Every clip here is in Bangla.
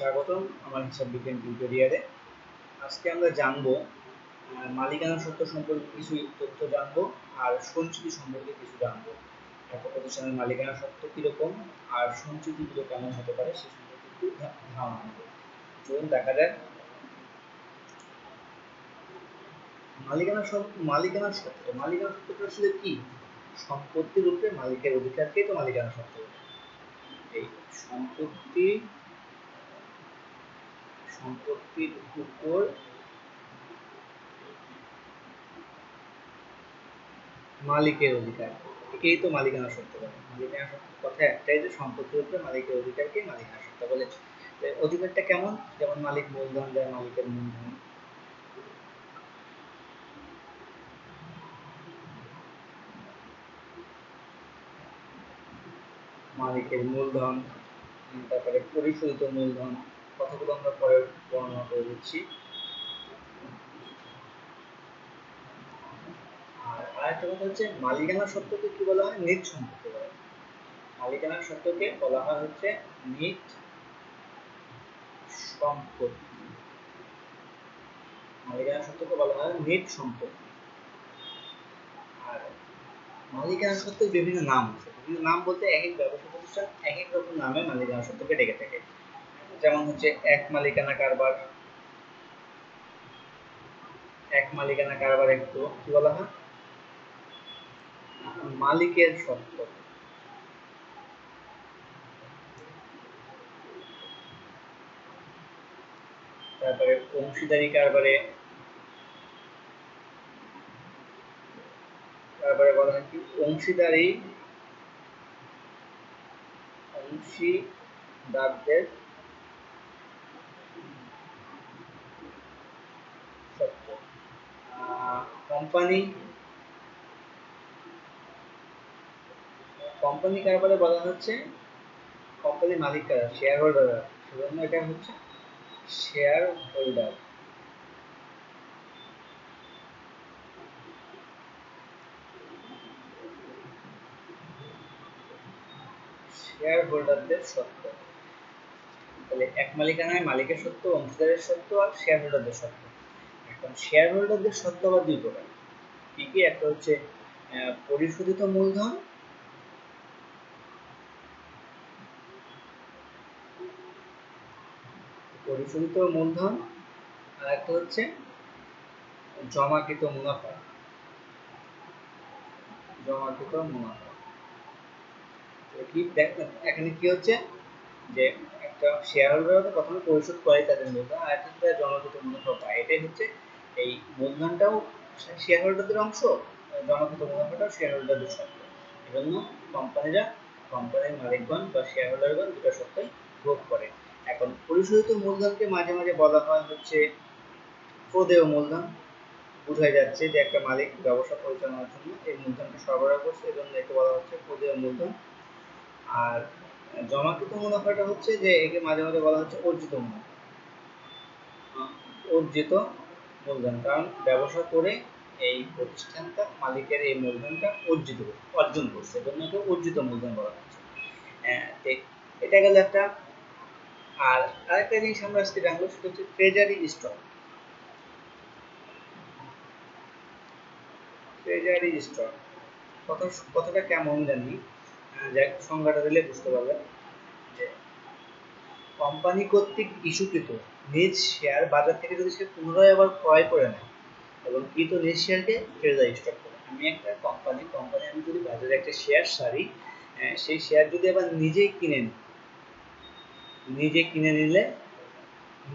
স্বাগতম, আমার বিজ্ঞান টিউটোরিয়ালে আজকে আমরা জানব মালিকানা সত্ত্ব সম্পর্কে কিছু তথ্য জানব আর সঞ্চিতি সম্পর্কে কিছু জানব। একটা প্রতিষ্ঠানের মালিকানা কীরকম আর সঞ্চিতিগুলো কেমন হতে পারে সে সম্পর্কে একটু ধারণা নেব। চলুন দেখা যাক। মালিকানা মালিকানা সত্ত্ব মালিকানা সত্ত্বটা আসলে কি? সম্পত্তির উপরে মালিকের অধিকারকেই তো মালিকানা সত্ত্ব এই সম্পত্তি সম্পত্তির উপর মালিকের অধিকার। একেই তো মালিকানা সত্ত্ব বলে। মালিকানা সত্ত্বের কথা একটাই যে সম্পত্তির উপরে মালিকের অধিকারকে মালিকানা সত্ত্ব বলে। অধিকারটা কেমন? যেমন মালিক মূলধন দেয়, মালিকের মূলধন। মালিকের মূলধন, তারপরে পরিশোধিত মূলধন। কথাগুলো আমরা পরে বর্ণনা করে দিচ্ছি। আর আরেকটা কথা হচ্ছে, মালিকানা সত্ত্বকে কি বলা হয়? নিট সম্পত্তি বলা হয়। মালিকানা সত্ত্বকে বলা হয় হচ্ছে নিট সম্পত্তি। মালিকানা সত্ত্বকে বলা হয় নিট সম্পত্তি। আর মালিকানা সত্ত্বের বিভিন্ন নাম আছে। বিভিন্ন নাম বলতে এক এক ব্যবসা প্রতিষ্ঠান এক এক রকম নামে মালিকানা সত্ত্বকে ডেকে থাকে। যেমন হচ্ছে এক মালিকানা কারবার। এক মালিকানা কারবার একটু কি বলা হয়? মালিকের সত্ত্ব তারপরে অংশীদারি কারবারে। তারপরে বলা হয় কি? অংশীদারি অংশীদারদের সত্ত্ব কোম্পানি কোম্পানি কারবারে বলা হচ্ছে? কোম্পানির মালিক কারা? শেয়ার হোল্ডার সেজন্য এটা হচ্ছে? শেয়ার হোল্ডার শেয়ার হোল্ডারদের সত্ত্ব তাহলে এক মালিকানায় মালিকের সত্ত্ব অংশীদারের সত্ত্ব আর শেয়ার হোল্ডারদের সত্ত্ব এখন শেয়ার হোল্ডারদের সত্ত্ব আবার দুই প্রকার। কি কি একটা হচ্ছে পরিশোধিত মূলধন। পরিশোধিত মূলধন, আর একটা হচ্ছে, জমাকৃত মুনাফা। জমাকৃত মুনাফা। কি? এখানে কি হচ্ছে? যে একটা শেয়ার তো প্রথমে পরিশোধ করে তাদের মূলধন আর একটা জমাকৃত মুনাফা পায়। এটাই হচ্ছে এই মূলধনটাও শেয়ার হোল্ডারদের অংশ জমাকৃত মুনাফাটাও শেয়ার হোল্ডারদের সত্ত্ব এজন্য কোম্পানিরা কোম্পানির মালিকগণ বা শেয়ার হোল্ডারগণ দুটো সত্ত্বই ভোগ করে। এখন পরিশোধিত মূলধনকে মাঝে মাঝে বলা হয় হচ্ছে প্রদেয় মূলধন। বোঝাই যাচ্ছে যে একটা মালিক ব্যবসা পরিচালনার জন্য এই মূলধনকে সরবরাহ করছে, এজন্য একে বলা হচ্ছে প্রদেয় মূলধন। আর জমাকৃত মুনাফাটা হচ্ছে যে একে মাঝে মাঝে বলা হচ্ছে অর্জিত মুনাফা। অর্জিত মূলধন কারণ ব্যবসা করে এই প্রতিষ্ঠানটা মালিকের এই মূলধনটা অর্জিত অর্জন করছে এজন্য একে অর্জিত মূলধন বলা হচ্ছে। আহ, এটা গেল একটা। আর আরেকটা জিনিস আমরা আজকে জানব সেটা হচ্ছে ট্রেজারি স্টক ট্রেজারি স্টক কথা কথাটা কেমন জানি? যাক সংজ্ঞাটা দিলে বুঝতে পারবেন। কোম্পানি কর্তৃক ইস্যুকৃত। নিজ শেয়ার বাজার থেকে যদি সে পুনরায় আবার ক্রয় করে নেয়, এবং কৃত নিজ শেয়ারকে ট্রেজারি স্টক করে। আমি একটা কোম্পানি কোম্পানি আমি যদি বাজারে একটা শেয়ার সারি সেই শেয়ার যদি আবার নিজেই কিনে নিই নিজে কিনে নিলে,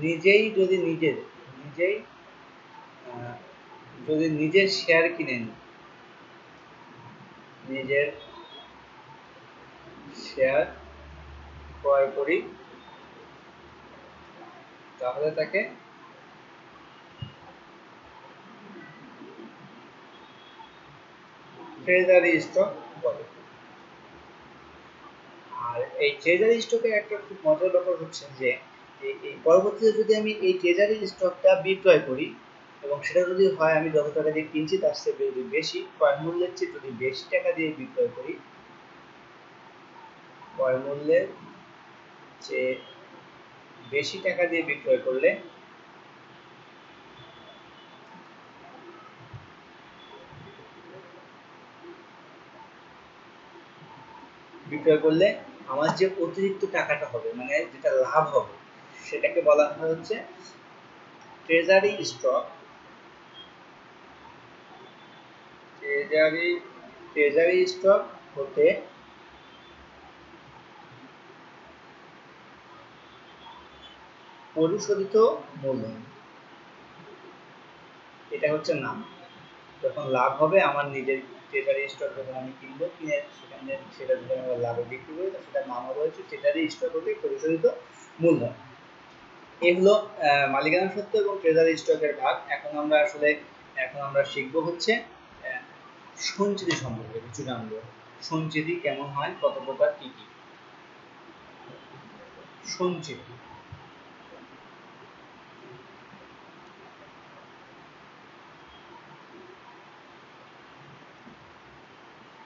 নিজেই যদি নিজের নিজেই যদি নিজের শেয়ার কিনে নিই নিজের শেয়ার ক্রয় করি তাহলে তাকে ট্রেজারি স্টক বলে। আর এই ট্রেজারি স্টকের একটা খুব মজার ব্যাপার হচ্ছে যে এই- পরবর্তীতে যদি আমি এই ট্রেজারি স্টকটা বিক্রয় করি, এবং সেটা যদি হয় আমি যত টাকা দিয়ে কিনছি তার চেয়ে যদি বেশি ক্রয় মূল্যের চেয়ে যদি বেশি টাকা দিয়ে বিক্রয় করি, ক্রয় মূল্যের চেয়ে বেশি টাকা দিয়ে বিক্রয় করলে বিক্রয় করলে আমার যে অতিরিক্ত টাকাটা হবে মানে যেটা লাভ হবে, সেটাকে বলা হয় হচ্ছে treasury stock treasury treasury stock হতে পরিশোধিত মূলধন। এটা হচ্ছে নাম। যখন লাভ হবে, আমার নিজের ট্রেজারি স্টক যখন আমি কিনবো, কিনে সেখানে সেটা যদি আমি লাভে বিক্রি করি তো সেটার নাম হবে হচ্ছে ট্রেজারি স্টক হতে পরিশোধিত মূলধন। এগুলো মালিকানা সত্ত্ব এবং ট্রেজারি স্টকের ভাগ। এখন আমরা আসলে, এখন আমরা শিখব হচ্ছে সঞ্চিতি সম্পর্কে কিছু জানব সঞ্চিতি কেমন হয়, কত প্রকার, কি কি? সঞ্চিতি।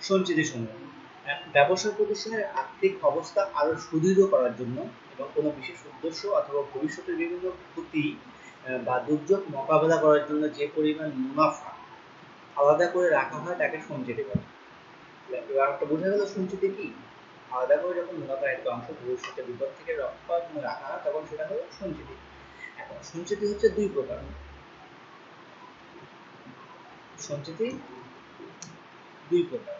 সঞ্চিতি সমূহ ব্যবসা প্রতিষ্ঠানের আর্থিক অবস্থা আরও সুদৃঢ় করার জন্য এবং কোনো বিশেষ উদ্দেশ্য অথবা ভবিষ্যতের বিভিন্ন ক্ষতি বা দুর্যোগ মোকাবেলা করার জন্য যে পরিমাণ মুনাফা আলাদা করে রাখা হয় তাকে সঞ্চিতি বলে এবার একটা বোঝা গেল সঞ্চিতি কি? আলাদা করে যখন মুনাফার একটা অংশ ভবিষ্যতের বিপদ থেকে জন্য রাখা হয় তখন সেটা হলো সঞ্চিতি। এখন সঞ্চিতি হচ্ছে দুই প্রকার। সঞ্চিতি দুই প্রকার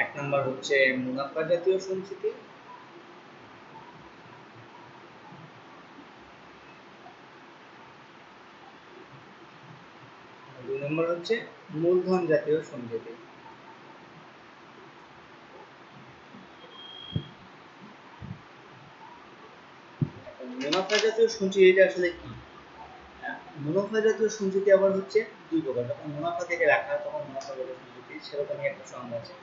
এক নম্বর হচ্ছে মুনাফা জাতীয় সঞ্চিতি দুই নম্বর হচ্ছে মূলধন জাতীয় সঞ্চিতি মুনাফা জাতীয় সঞ্চিতিটা আসলে কি? মুনাফা জাতীয় সঞ্চিতি আবার হচ্ছে দুই প্রকার। যখন মুনাফা থেকে রাখা তখন মুনাফা জাতীয় সঞ্চিতি সেরকমই একটা সংজ্ঞা আছে।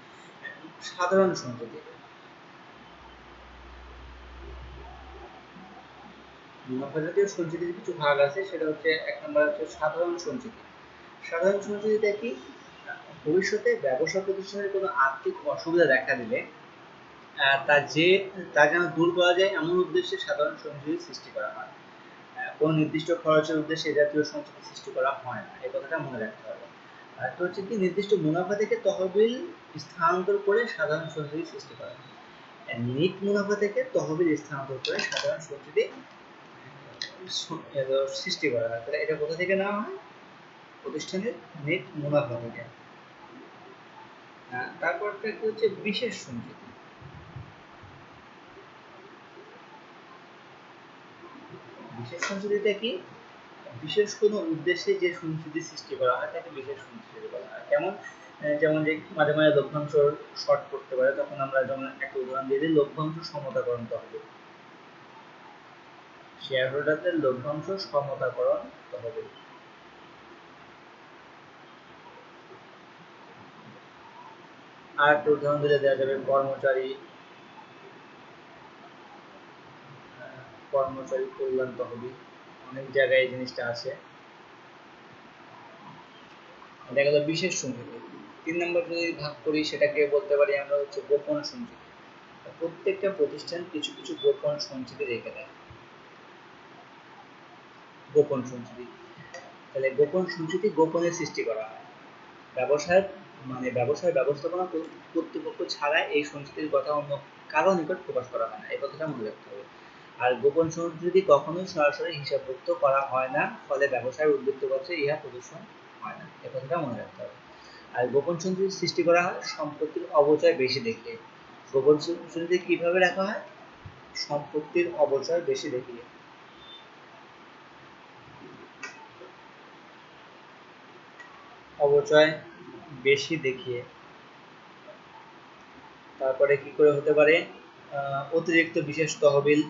সাধারণ জাতীয় সঞ্চিতির কিছু ভাগ আছে, সেটা হচ্ছে এক নম্বর হচ্ছে সাধারণ সঞ্চিতি। সাধারণ সঞ্চিতিটা কি? ভবিষ্যতে ব্যবসা প্রতিষ্ঠানের কোনো আর্থিক অসুবিধা দেখা দিলে তা যে, তা যেন দূর করা যায় এমন উদ্দেশ্যে সাধারণ সঞ্চিতি সৃষ্টি করা হয়। কোন নির্দিষ্ট খরচের উদ্দেশ্যে জাতীয় সঞ্চিতি সৃষ্টি করা হয় না। এই কথাটা মনে রাখতে হবে। আর তো হচ্ছে কি, নির্দিষ্ট মুনাফা থেকে তহবিল স্থানান্তর করে সাধারণ সঞ্চিতি সৃষ্টি করা নিট মুনাফা থেকে তহবিল স্থানান্তর করে সাধারণ সঞ্চিতি সৃষ্টি করা হয়। তাহলে এটা কোথা থেকে নেওয়া হয়? প্রতিষ্ঠানের নেট মুনাফা থেকে। তারপর হচ্ছে? বিশেষ সঞ্চিতি। বিশেষ সঞ্চিতিটা কি? বিশেষ কোনো উদ্দেশ্যে যে সঞ্চিতি সৃষ্টি করা হয়, তাকে বিশেষ সঞ্চিতি বলা হয়। কেমন যেমন যে মাঝে মাঝে লভ্যাংশ শর্ট করতে পারে, তখন আমরা যেমন একটা উদাহরণ দিয়ে দিই, লভ্যাংশ সমতাকরণ তহবিল। শেয়ার হোল্ডারদের লভ্যাংশ সমতাকরণ তহবিল। আর একটা উদাহরণ দিলে দেওয়া যাবে কর্মচারী কর্মচারী কল্যাণ তহবিল। অনেক জায়গায় এই জিনিসটা আছে। দেখা গেল বিশেষ সঞ্চিতি তিন নম্বর যদি ভাগ করি, সেটাকে বলতে পারি আমরা হচ্ছে গোপন সঞ্চিতি প্রত্যেকটা প্রতিষ্ঠান কিছু কিছু গোপন সঞ্চিতি রেখে দেয়। গোপন সঞ্চিতি তাহলে গোপন সঞ্চিতি গোপনে সৃষ্টি করা হয়। ব্যবসায় মানে ব্যবসায় ব্যবস্থাপনা কর্তৃপক্ষ ছাড়া এই সঞ্চিতির কথা অন্য কারও নিকট প্রকাশ করা হয় না। এই কথাটা মনে রাখতে হবে। আর গোপন সঞ্চিতি কখনোই সরাসরি হিসাবভুক্ত করা হয় না, ফলে ব্যবসায় উদ্বৃত্ত পত্রে ইহা প্রদর্শন হয় না। এ কথাটা মনে রাখতে হবে। আর গোপন সঞ্চিতি সৃষ্টি করা হয়, সম্পত্তির অবচয় বেশি দেখিয়ে গোপন সঞ্চিতি কীভাবে রাখা হয়? সম্পত্তির অবচয় বেশি দেখিয়ে অবচয় বেশি দেখিয়ে। তারপরে কি করে হতে পারে? অতিরিক্ত বিশেষ তহবিল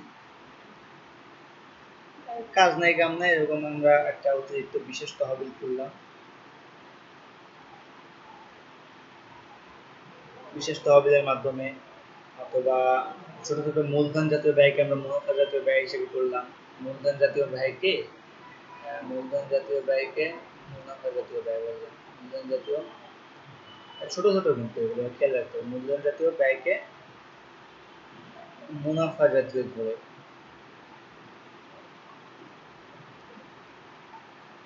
কাজ নাই, কাম নাই, এরকম আমরা একটা অতিরিক্ত বিশেষ তহবিল খুললাম। বিশেষ তহবিলের মাধ্যমে অথবা ছোট ছোট মূলধন জাতীয় ব্যয়কে আমরা মুনাফা জাতীয় ব্যয় হিসেবে করলাম। মূলধন জাতীয় ব্যয়কে মূলধন জাতীয় ব্যয়কে মুনাফা জাতীয় ব্যয় বললাম মূলধন জাতীয় ছোট ছোট কিন্তু এগুলো, খেয়াল রাখতে হবে। মূলধন জাতীয় ব্যয়কে মুনাফা জাতীয় ধরে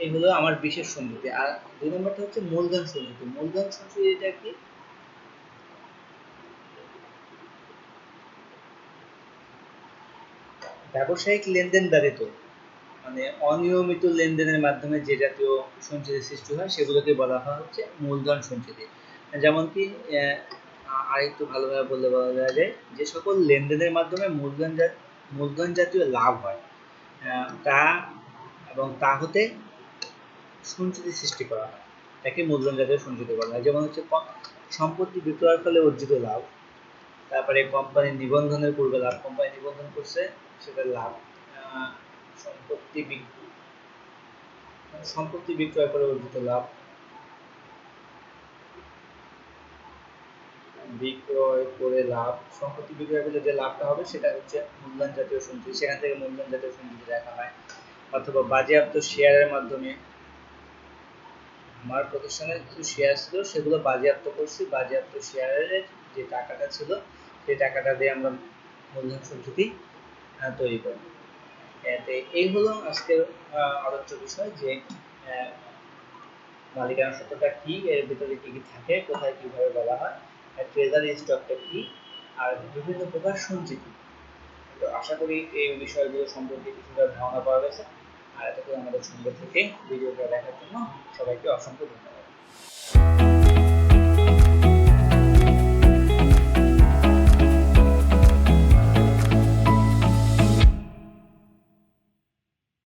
এগুলো আমার বিশেষ সঞ্চিতি আর দুই নম্বরটা হচ্ছে মূলধন সঞ্চিতি মূলধন সঞ্চিতিটা কি? ব্যবসায়িক লেনদেন ব্যতীত মানে অনিয়মিত লেনদেনের মাধ্যমে যে জাতীয় সঞ্চিতি সৃষ্টি হয়, সেগুলোকে বলা হয় হচ্ছে মূলধন সঞ্চিতি। যেমন কি আর একটু ভালোভাবে বললে বলা যায় যে যে সকল লেনদেনের মাধ্যমে মূলধন মূলধন জাতীয় লাভ হয় তা এবং তা হতে সঞ্চিতি সৃষ্টি করা তাকে মূলধন জাতীয় সঞ্চিতি বলা হয়। যেমন হচ্ছে সম্পত্তি বিক্রয়ের ফলে অর্জিত লাভ, তারপরে কোম্পানির নিবন্ধনের পূর্বে লাভ। কোম্পানি নিবন্ধন করছে সেটার লাভ। সম্পত্তি সম্পত্তি বিক্রয় করে অর্জিত লাভ। বিক্রয় করে লাভ। সম্পত্তি বিক্রয় করলে যে লাভটা হবে, সেটা হচ্ছে মূলধন জাতীয় সঞ্চিতি সেখান থেকে মূলধন জাতীয় সঞ্চিতি রাখা হয়। অথবা বাজেয়াপ্ত শেয়ারের মাধ্যমে আমার প্রতিষ্ঠানের কিছু শেয়ার ছিল, সেগুলো বাজেয়াপ্ত করছি। বাজেয়াপ্ত শেয়ারের যে টাকাটা ছিল, সেই টাকাটা দিয়ে আমরা মূলধন সঞ্চিতি তৈরি করি এই হলো আজকের আলোচ্য বিষয় যে মালিকানা সত্যতা কি, এর ভিতরে কি কি থাকে, কোথায় কীভাবে বলা হয় ট্রেজারি স্টকটা কি, আর বিভিন্ন প্রকার সঞ্চিতি। তো আশা করি এই বিষয়গুলো সম্পর্কে কিছুটা ধারণা পাওয়া গেছে। আর এতক্ষণ আমাদের সঙ্গে থেকে ভিডিওটা দেখার জন্য সবাইকে অসংখ্য ধন্যবাদ।